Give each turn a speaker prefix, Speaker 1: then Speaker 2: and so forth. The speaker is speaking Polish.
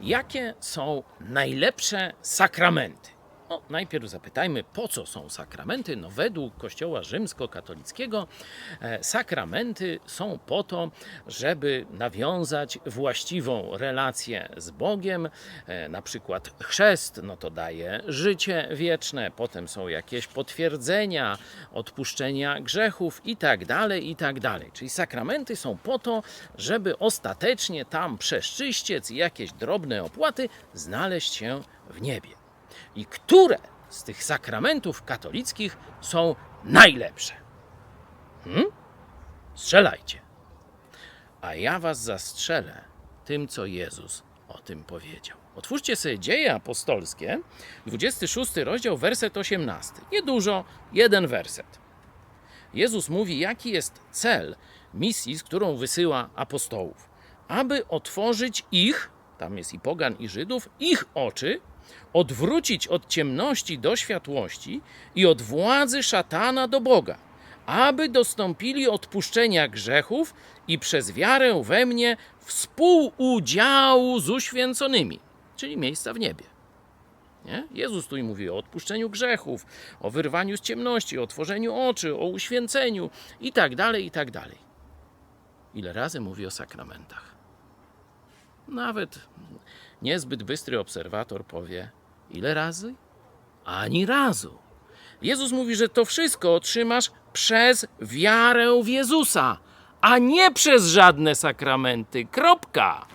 Speaker 1: Jakie są najlepsze sakramenty? No, najpierw zapytajmy, po co są sakramenty? No, według Kościoła rzymskokatolickiego e, sakramenty są po to, żeby nawiązać właściwą relację z Bogiem. E, na przykład chrzest, no to daje życie wieczne, potem są jakieś potwierdzenia, odpuszczenia grzechów i tak dalej, i tak dalej. Czyli sakramenty są po to, żeby ostatecznie tam przez czyściec i jakieś drobne opłaty znaleźć się w niebie. I które z tych sakramentów katolickich są najlepsze? Hmm? Strzelajcie. A ja was zastrzelę tym, co Jezus o tym powiedział. Otwórzcie sobie dzieje apostolskie, 26 rozdział, werset 18. Niedużo, jeden werset. Jezus mówi, jaki jest cel misji, z którą wysyła apostołów. Aby otworzyć ich, tam jest i pogan, i Żydów, ich oczy, odwrócić od ciemności do światłości i od władzy szatana do Boga, aby dostąpili odpuszczenia grzechów i przez wiarę we mnie współudziału z uświęconymi, czyli miejsca w niebie. Nie? Jezus tu mówi o odpuszczeniu grzechów, o wyrwaniu z ciemności, o otworzeniu oczy, o uświęceniu i tak dalej, i tak dalej. Ile razy mówi o sakramentach? Nawet niezbyt bystry obserwator powie, ile razy? Ani razu. Jezus mówi, że to wszystko otrzymasz przez wiarę w Jezusa, a nie przez żadne sakramenty. Kropka.